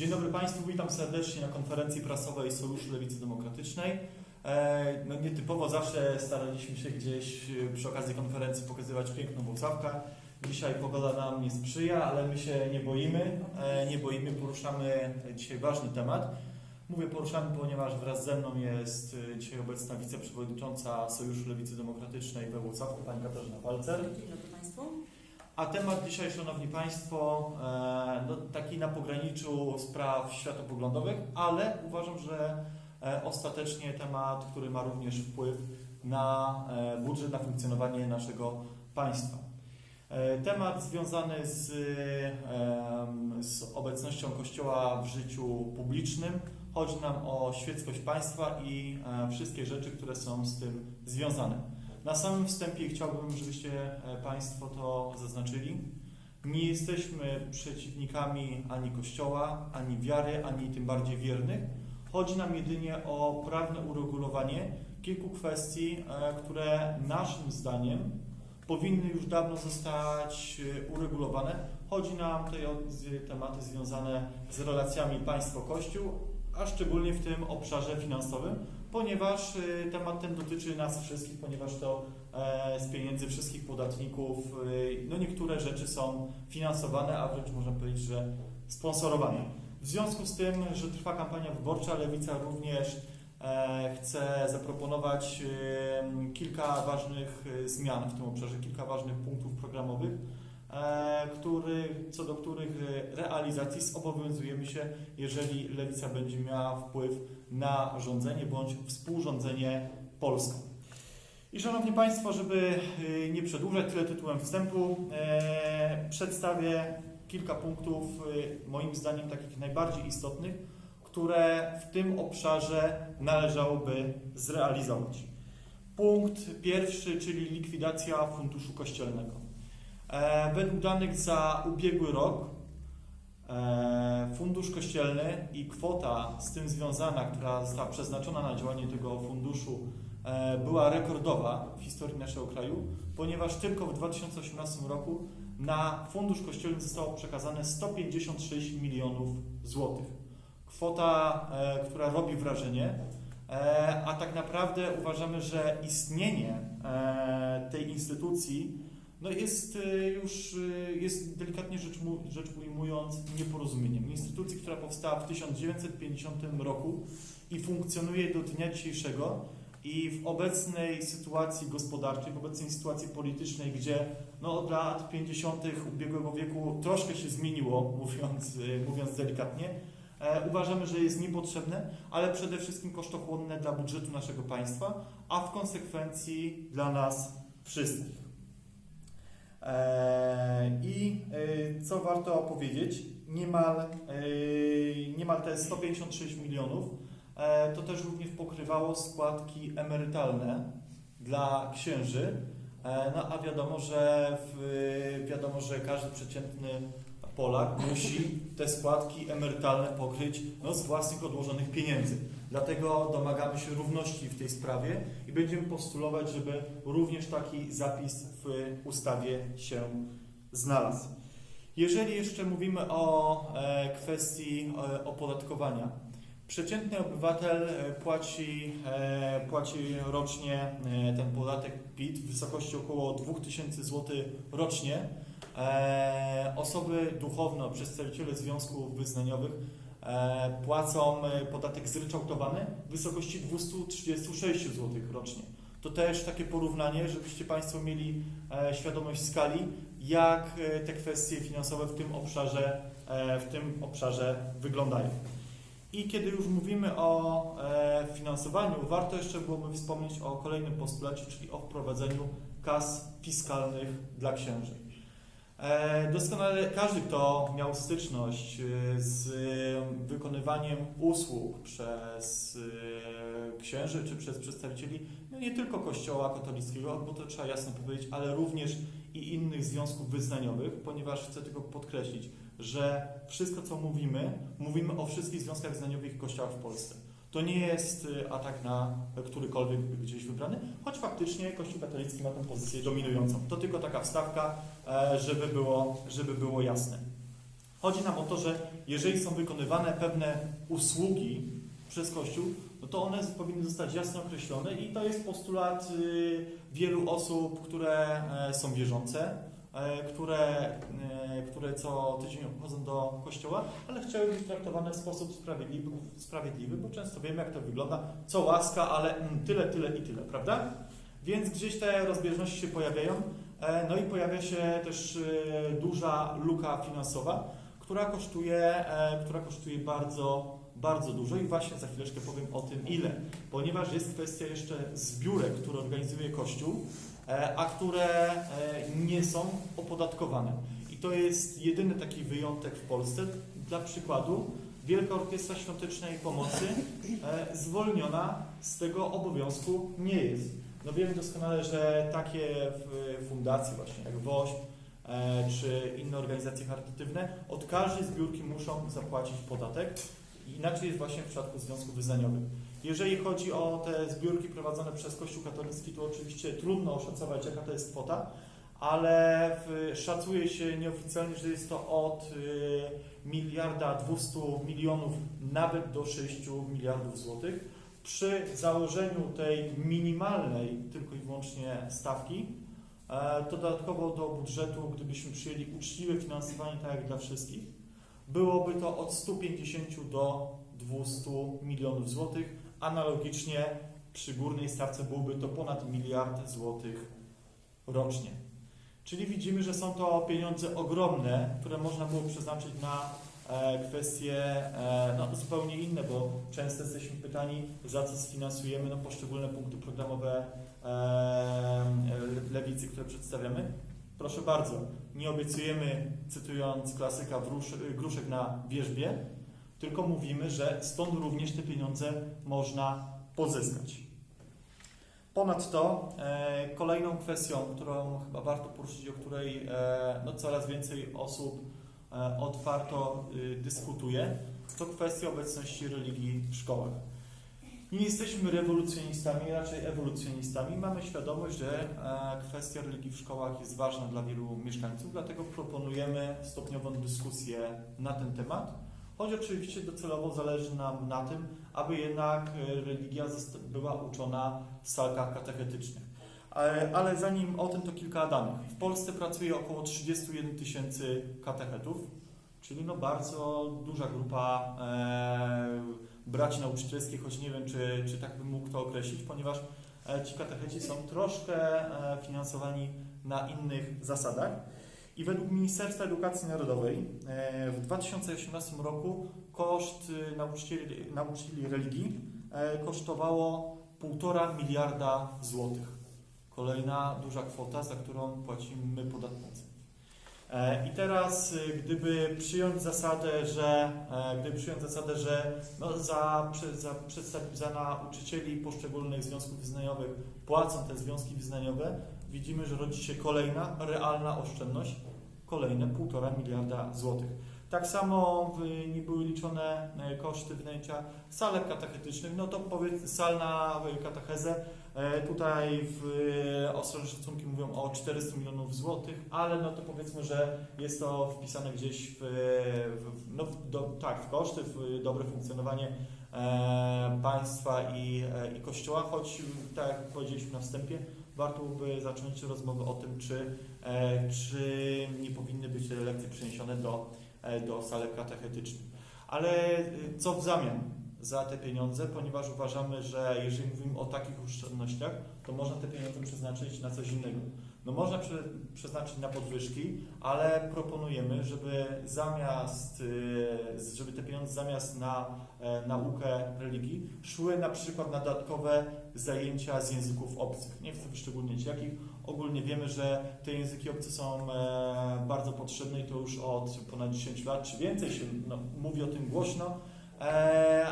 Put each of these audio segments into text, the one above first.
Dzień dobry Państwu, witam serdecznie na konferencji prasowej Sojuszu Lewicy Demokratycznej. E, No nietypowo zawsze staraliśmy się gdzieś e, przy okazji konferencji pokazywać piękną Włocławkę. Dzisiaj pogoda nam nie sprzyja, ale my się nie boimy. E, Nie boimy, poruszamy dzisiaj ważny temat. Mówię poruszamy, ponieważ wraz ze mną jest dzisiaj obecna wiceprzewodnicząca Sojuszu Lewicy Demokratycznej we Włocławku, pani Katarzyna Palcer. Dzień dobry Państwu. A temat dzisiaj, Szanowni Państwo, e, no, taki na pograniczu spraw światopoglądowych, ale uważam, że e, ostatecznie temat, który ma również wpływ na e, budżet, na funkcjonowanie naszego państwa. Temat związany z, z obecnością Kościoła w życiu publicznym. Chodzi nam o świeckość państwa i wszystkie rzeczy, które są z tym związane. Na samym wstępie chciałbym, żebyście e, Państwo to zaznaczyli. Nie jesteśmy przeciwnikami ani Kościoła, ani wiary, ani tym bardziej wiernych. Chodzi nam jedynie o prawne uregulowanie kilku kwestii, e, które naszym zdaniem powinny już dawno zostać e, uregulowane. Chodzi nam tutaj o tematy związane z relacjami państwo-kościół, a szczególnie w tym obszarze finansowym, ponieważ e, temat ten dotyczy nas wszystkich, ponieważ to e, z pieniędzy wszystkich podatników, e, no niektóre rzeczy są finansowane, a wręcz można powiedzieć, że sponsorowane. W związku z tym, że trwa kampania wyborcza, Lewica również e, chce zaproponować kilka ważnych e, zmian w tym obszarze, kilka ważnych punktów programowych, który, co do których e, realizacji zobowiązujemy się, jeżeli Lewica będzie miała wpływ na rządzenie bądź współrządzenie Polską. I Szanowni Państwo, żeby y, nie przedłużać tyle tytułem wstępu, e, przedstawię kilka punktów, moim zdaniem takich najbardziej istotnych, które w tym obszarze należałoby zrealizować. Punkt pierwszy, czyli likwidacja funduszu kościelnego. E, Według danych za ubiegły rok e, fundusz kościelny i kwota z tym związana, która została przeznaczona na działanie tego funduszu, e, była rekordowa w historii naszego kraju, ponieważ tylko w 2018 roku na fundusz kościelny zostało przekazane 156 milionów złotych. Kwota, która robi wrażenie, a tak naprawdę uważamy, że istnienie tej instytucji no jest e, już e, jest delikatnie rzecz, rzecz ujmując nieporozumieniem. Instytucji, która powstała w 1950 roku i funkcjonuje do dnia dzisiejszego i w obecnej sytuacji gospodarczej, w obecnej sytuacji politycznej, gdzie no, od lat 50. ubiegłego wieku troszkę się zmieniło, mówiąc, e, mówiąc delikatnie, uważamy, że jest niepotrzebne, ale przede wszystkim kosztochłonne dla budżetu naszego państwa, a w konsekwencji dla nas wszystkich. Eee, I e, co warto powiedzieć, niemal, e, niemal te 156 milionów to też również pokrywało składki emerytalne dla księży. No a wiadomo, że w, wiadomo, że każdy przeciętny Polak musi te składki emerytalne pokryć no, z własnych odłożonych pieniędzy. Dlatego domagamy się równości w tej sprawie i będziemy postulować, żeby również taki zapis w ustawie się znalazł. Jeżeli jeszcze mówimy o e, kwestii e, opodatkowania, przeciętny obywatel e, płaci, płaci rocznie ten podatek PIT w wysokości około 2000 zł rocznie. Osoby duchowne, przedstawiciele związków wyznaniowych płacą e, podatek zryczałtowany w wysokości 236 zł rocznie. To też takie porównanie, żebyście Państwo mieli e, świadomość skali, jak e, te kwestie finansowe w tym obszarze, e, w tym obszarze wyglądają. I kiedy już mówimy o e, finansowaniu, warto jeszcze byłoby wspomnieć o kolejnym postulacie, czyli o wprowadzeniu kas fiskalnych dla księży. E, Doskonale każdy, kto miał styczność e, z wykonywaniem usług przez e, księży czy przez przedstawicieli no nie tylko Kościoła katolickiego, bo to trzeba jasno powiedzieć, ale również i innych związków wyznaniowych, ponieważ chcę tylko podkreślić, że wszystko co mówimy, mówimy o wszystkich związkach wyznaniowych i kościołach w Polsce. To nie jest y, atak na którykolwiek gdzieś wybrany, choć faktycznie Kościół katolicki ma tę pozycję dominującą. To tylko taka wstawka, e, żeby było, żeby było jasne. Chodzi nam o to, że jeżeli są wykonywane pewne usługi przez Kościół, no to one powinny zostać jasno określone i to jest postulat y, wielu osób, które e, są wierzące, które, e, które co tydzień chodzą do kościoła, ale chciały być traktowane w sposób sprawiedliwy, sprawiedliwy bo często wiemy, jak to wygląda, co łaska, ale mm, tyle, tyle i tyle, prawda? Więc gdzieś te rozbieżności się pojawiają, e, no i pojawia się też e, duża luka finansowa, która kosztuje, e, która kosztuje bardzo, bardzo dużo. I właśnie za chwileczkę powiem o tym ile, ponieważ jest kwestia jeszcze zbiórek, które organizuje Kościół, e, a które e, nie są opodatkowane. I to jest jedyny taki wyjątek w Polsce. Dla przykładu, Wielka Orkiestra Świątecznej Pomocy e, zwolniona z tego obowiązku nie jest. No wiemy doskonale, że takie fundacje właśnie jak WOŚP e, czy inne organizacje charytatywne od każdej zbiórki muszą zapłacić podatek. Inaczej jest właśnie w przypadku związków wyznaniowych. Jeżeli chodzi o te zbiórki prowadzone przez Kościół katolicki, to oczywiście trudno oszacować, jaka to jest kwota, ale w, szacuje się nieoficjalnie, że jest to od y, miliarda 200 milionów nawet do 6 miliardów złotych. Przy założeniu tej minimalnej tylko i wyłącznie stawki, e, to dodatkowo do budżetu, gdybyśmy przyjęli uczciwe finansowanie, tak jak dla wszystkich, byłoby to od 150 do 200 milionów złotych. Analogicznie przy górnej stawce byłoby to ponad miliard złotych rocznie. Czyli widzimy, że są to pieniądze ogromne, które można było przeznaczyć na e, kwestie e, no, zupełnie inne, bo często jesteśmy pytani, za co sfinansujemy no, poszczególne punkty programowe e, lewicy, które przedstawiamy. Proszę bardzo, nie obiecujemy, cytując klasyka, gruszek na wierzbie, tylko mówimy, że stąd również te pieniądze można pozyskać. Ponadto e, kolejną kwestią, którą chyba warto poruszyć, o której e, no, coraz więcej osób e, otwarto y, dyskutuje, to kwestia obecności religii w szkołach. Nie jesteśmy rewolucjonistami, raczej ewolucjonistami. Mamy świadomość, że kwestia religii w szkołach jest ważna dla wielu mieszkańców, dlatego proponujemy stopniową dyskusję na ten temat. Choć oczywiście docelowo zależy nam na tym, aby jednak e, religia była uczona w salkach katechetycznych. Ale, ale zanim o tym, to kilka danych. W Polsce pracuje około 31 tysięcy katechetów, czyli no bardzo duża grupa e, braci nauczycielskich, choć nie wiem, czy, czy tak bym mógł to określić, ponieważ e, ci katecheci są troszkę e, finansowani na innych zasadach. I według Ministerstwa Edukacji Narodowej e, w 2018 roku koszt y, nauczycieli, nauczycieli religii e, kosztowało 1,5 miliarda złotych. Kolejna duża kwota, za którą płacimy my podatnicy. E, I teraz, y, gdyby przyjąć zasadę, że, gdyby przyjąć zasadę, że no za, za, za nauczycieli poszczególnych związków wyznaniowych płacą te związki wyznaniowe, widzimy, że rodzi się kolejna realna oszczędność, kolejne 1,5 miliarda złotych. Tak samo nie były liczone e, koszty wynajęcia salek katechetycznych, no to powiedz sal na e, katechezę. E, Tutaj w ostrożne szacunki mówią o 400 milionów złotych, ale no to powiedzmy, że jest to wpisane gdzieś w, w, no, do, tak, w koszty, w dobre funkcjonowanie państwa i, e, i kościoła, choć tak jak powiedzieliśmy na wstępie, warto by zacząć rozmowę o tym, czy, e, czy nie powinny być te lekcje przeniesione do, e, do salek katechetycznych. Ale e, co w zamian za te pieniądze, ponieważ uważamy, że jeżeli mówimy o takich oszczędnościach, to można te pieniądze przeznaczyć na coś innego. No można prze, przeznaczyć na podwyżki, ale proponujemy, żeby zamiast, e, żeby te pieniądze zamiast na e, naukę religii szły na przykład na dodatkowe zajęcia z języków obcych. Nie chcę wyszczególnić jakich. Ogólnie wiemy, że te języki obce są e, bardzo potrzebne i to już od ponad 10 lat czy więcej się no, mówi o tym głośno,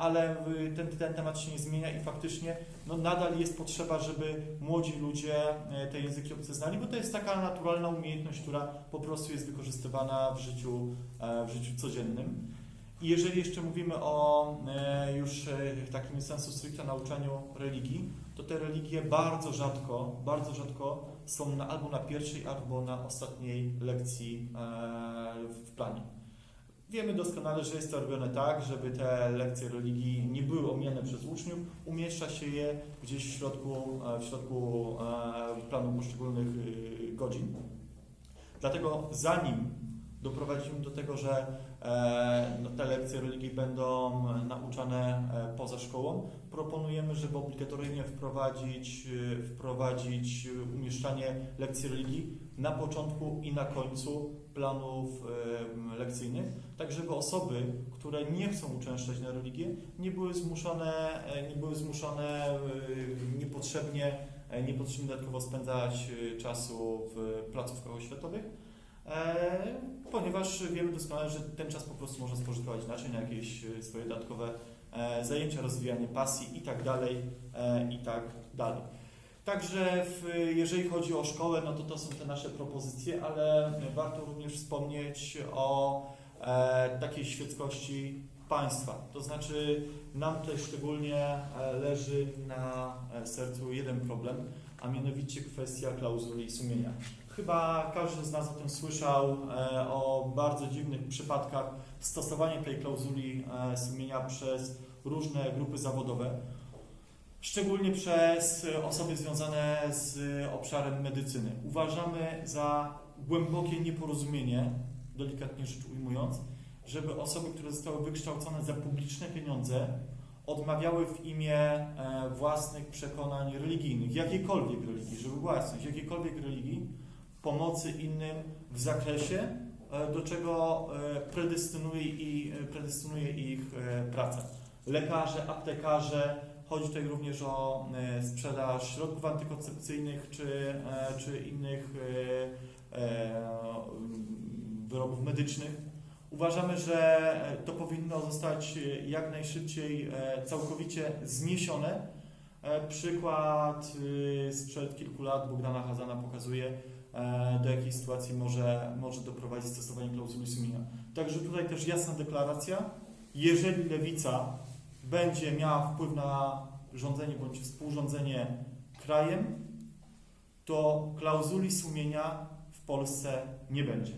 ale y, ten, ten temat się nie zmienia i faktycznie no, nadal jest potrzeba, żeby młodzi ludzie e, te języki obce znali, bo to jest taka naturalna umiejętność, która po prostu jest wykorzystywana w życiu, e, w życiu codziennym. I jeżeli jeszcze mówimy o e, już e, takim sensu stricte nauczaniu religii, to te religie bardzo rzadko, bardzo rzadko są na, albo na pierwszej, albo na ostatniej lekcji e, w planie. Wiemy doskonale, że jest to robione tak, żeby te lekcje religii nie były omijane przez uczniów. Umieszcza się je gdzieś w środku, e, w środku e, planu poszczególnych y, godzin. Dlatego zanim doprowadzimy do tego, że e, te lekcje religii będą nauczane e, poza szkołą, proponujemy, żeby obligatoryjnie wprowadzić, wprowadzić umieszczanie lekcji religii na początku i na końcu planów lekcyjnych, tak żeby osoby, które nie chcą uczęszczać na religię, nie były zmuszone, e, nie były zmuszone niepotrzebnie, e, niepotrzebnie dodatkowo spędzać czasu w placówkach oświatowych, e, ponieważ wiemy doskonale, że ten czas po prostu można spożytkować inaczej na jakieś y, swoje dodatkowe e, zajęcia, rozwijanie pasji i tak dalej, e, i tak dalej. Także w, jeżeli chodzi o szkołę, no to to są te nasze propozycje, ale warto również wspomnieć o e, takiej świeckości państwa. To znaczy nam tutaj szczególnie e, leży na e, sercu jeden problem, a mianowicie kwestia klauzuli sumienia. Chyba każdy z nas o tym słyszał, e, o bardzo dziwnych przypadkach stosowania tej klauzuli e, sumienia przez różne grupy zawodowe. Szczególnie przez osoby związane z obszarem medycyny. Uważamy za głębokie nieporozumienie, delikatnie rzecz ujmując, żeby osoby, które zostały wykształcone za publiczne pieniądze, odmawiały w imię e, własnych przekonań religijnych, jakiejkolwiek religii, żeby była jasność, jakiejkolwiek religii, pomocy innym w zakresie, e, do czego e, predestynuje, i, predestynuje ich e, praca. Lekarze, aptekarze, Chodzi tutaj również o e, sprzedaż środków antykoncepcyjnych czy, e, czy innych e, e, wyrobów medycznych. Uważamy, że to powinno zostać jak najszybciej e, całkowicie zniesione. E, Przykład y, sprzed kilku lat Bogdana Hazana pokazuje, e, do jakiej sytuacji może, może doprowadzić stosowanie klauzuli sumienia. Także tutaj też jasna deklaracja, jeżeli lewica będzie miała wpływ na rządzenie bądź współrządzenie krajem, to klauzuli sumienia w Polsce nie będzie.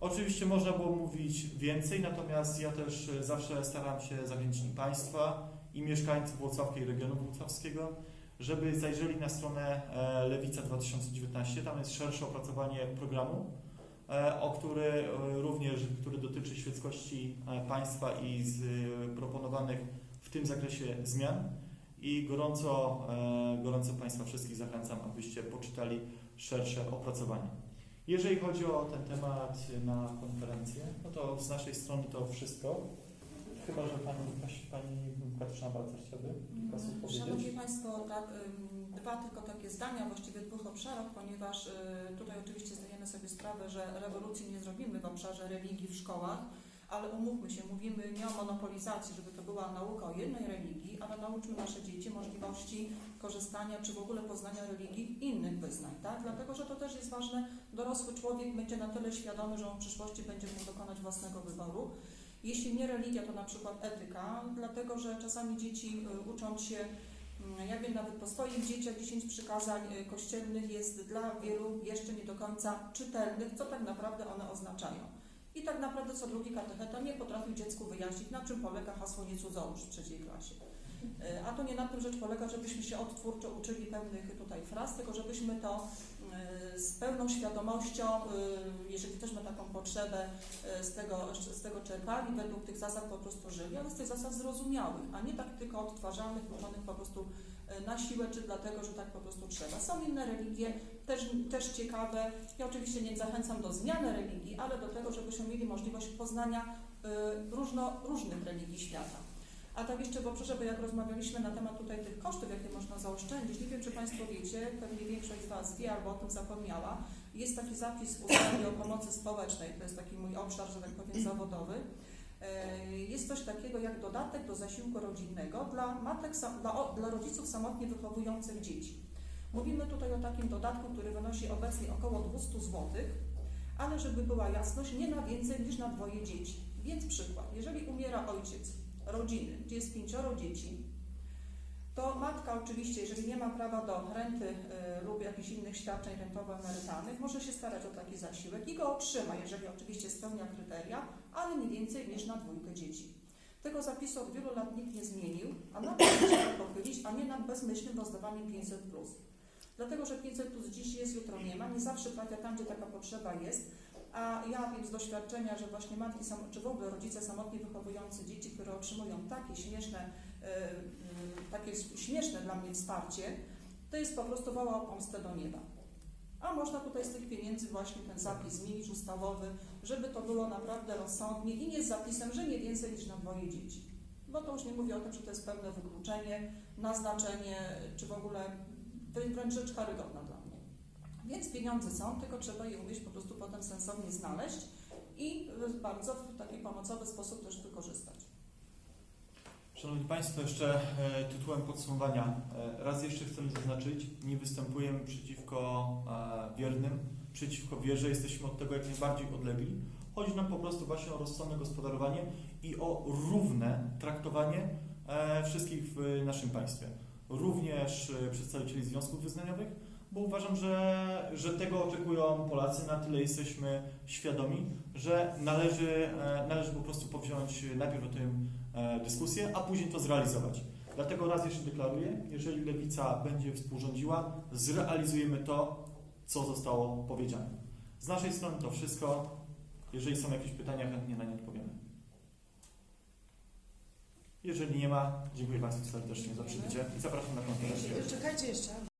Oczywiście można było mówić więcej, natomiast ja też e, zawsze staram się zachęcić Państwa, i mieszkańców Włocławka i regionu włocławskiego, żeby zajrzeli na stronę e, Lewica 2019. Tam jest szersze opracowanie programu, e, o który e, również, który dotyczy świeckości państwa i z proponowanych w tym zakresie zmian. I gorąco, gorąco Państwa wszystkich zachęcam, abyście poczytali szersze opracowanie. Jeżeli chodzi o ten temat na konferencję, no to z naszej strony to wszystko. Chyba, że Pani, pani Katarzyna Balcer chciałaby kilka słów powiedzieć. Szanowni Państwo, tak, dwa tylko takie zdania, właściwie dwóch obszarach, ponieważ y, tutaj oczywiście zdajemy sobie sprawę, że rewolucji nie zrobimy w obszarze religii w szkołach, ale umówmy się, mówimy nie o monopolizacji, żeby to była nauka o jednej religii, ale nauczmy nasze dzieci możliwości korzystania czy w ogóle poznania religii innych wyznań, tak? Dlatego, że to też jest ważne, dorosły człowiek będzie na tyle świadomy, że on w przyszłości będzie mógł dokonać własnego wyboru. Jeśli nie religia, to na przykład etyka, dlatego że czasami dzieci y, ucząc się, mm, ja wiem nawet po swoich dzieciach, 10 przykazań y, kościelnych jest dla wielu jeszcze nie do końca czytelnych, co tak naprawdę one oznaczają. I tak naprawdę co drugi katecheta nie potrafił dziecku wyjaśnić, na czym polega hasło nie cudzołóż w trzeciej klasie. Y, A to nie na tym rzecz polega, żebyśmy się odtwórczo uczyli pewnych tutaj fraz, tylko żebyśmy to y, z pełną świadomością, y, jeżeli ktoś ma taką potrzebę, y, z tego, z tego czerpali, według tych zasad po prostu żyli, ale z tych zasad zrozumiałych, a nie tak tylko odtwarzalnych, uczonych po prostu y, na siłę, czy dlatego, że tak po prostu trzeba. Są inne religie, też, też ciekawe. Ja oczywiście nie zachęcam do zmiany religii, ale do tego, żebyśmy mieli możliwość poznania różno, różnych religii świata. A tak jeszcze w obszarze, bo jak rozmawialiśmy na temat tutaj tych kosztów, jakie można zaoszczędzić, nie wiem, czy Państwo wiecie, pewnie większość z Was wie albo o tym zapomniała, jest taki zapis w ustawie o pomocy społecznej, to jest taki mój obszar, że tak powiem, zawodowy. E, Jest coś takiego jak dodatek do zasiłku rodzinnego dla, matek, dla, dla rodziców samotnie wychowujących dzieci. Mówimy tutaj o takim dodatku, który wynosi obecnie około 200 zł, ale żeby była jasność, nie na więcej niż na dwoje dzieci. Więc przykład, jeżeli umiera ojciec rodziny, gdzie jest pięcioro dzieci, to matka oczywiście, jeżeli nie ma prawa do renty y, lub jakichś innych świadczeń rentowo-emerytalnych, może się starać o taki zasiłek i go otrzyma, jeżeli oczywiście spełnia kryteria, ale nie więcej niż na dwójkę dzieci. Tego zapisu od wielu lat nikt nie zmienił, a na to trzeba pochylić, a nie nad bezmyślnym rozdawaniem 500+. Dlatego, że 500 plus dziś jest, jutro nie ma, nie zawsze trafia tam, gdzie taka potrzeba jest, a ja wiem z doświadczenia, że właśnie matki, czy w ogóle rodzice samotnie wychowujący dzieci, które otrzymują takie śmieszne, y, y, takie śmieszne dla mnie wsparcie, to jest po prostu woła o pomstę do nieba. A można tutaj z tych pieniędzy właśnie ten zapis zmienić ustawowy, żeby to było naprawdę rozsądnie i nie z zapisem, że nie więcej niż na dwoje dzieci. Bo to już nie mówię o tym, że to jest pewne wykluczenie, naznaczenie, czy w ogóle wrę- wręcz rzecz karygodna dla. Więc pieniądze są, tylko trzeba je umieć po prostu potem sensownie znaleźć i bardzo w taki pomocowy sposób też wykorzystać. Szanowni Państwo, jeszcze e, tytułem podsumowania. E, raz jeszcze chcemy zaznaczyć, nie występujemy przeciwko e, wiernym, przeciwko wierze, jesteśmy od tego jak najbardziej odlegli. Chodzi nam po prostu właśnie o rozsądne gospodarowanie i o równe traktowanie wszystkich w naszym państwie. Również przedstawicieli związków wyznaniowych, bo uważam, że, że tego oczekują Polacy, na tyle jesteśmy świadomi, że należy, e, należy po prostu powziąć najpierw o tym e, dyskusję, a później to zrealizować. Dlatego raz jeszcze deklaruję, jeżeli Lewica będzie współrządziła, zrealizujemy to, co zostało powiedziane. Z naszej strony to wszystko. Jeżeli są jakieś pytania, chętnie na nie odpowiemy. Jeżeli nie ma, dziękuję Państwu serdecznie za przybycie i zapraszam na konferencję. Czekajcie jeszcze.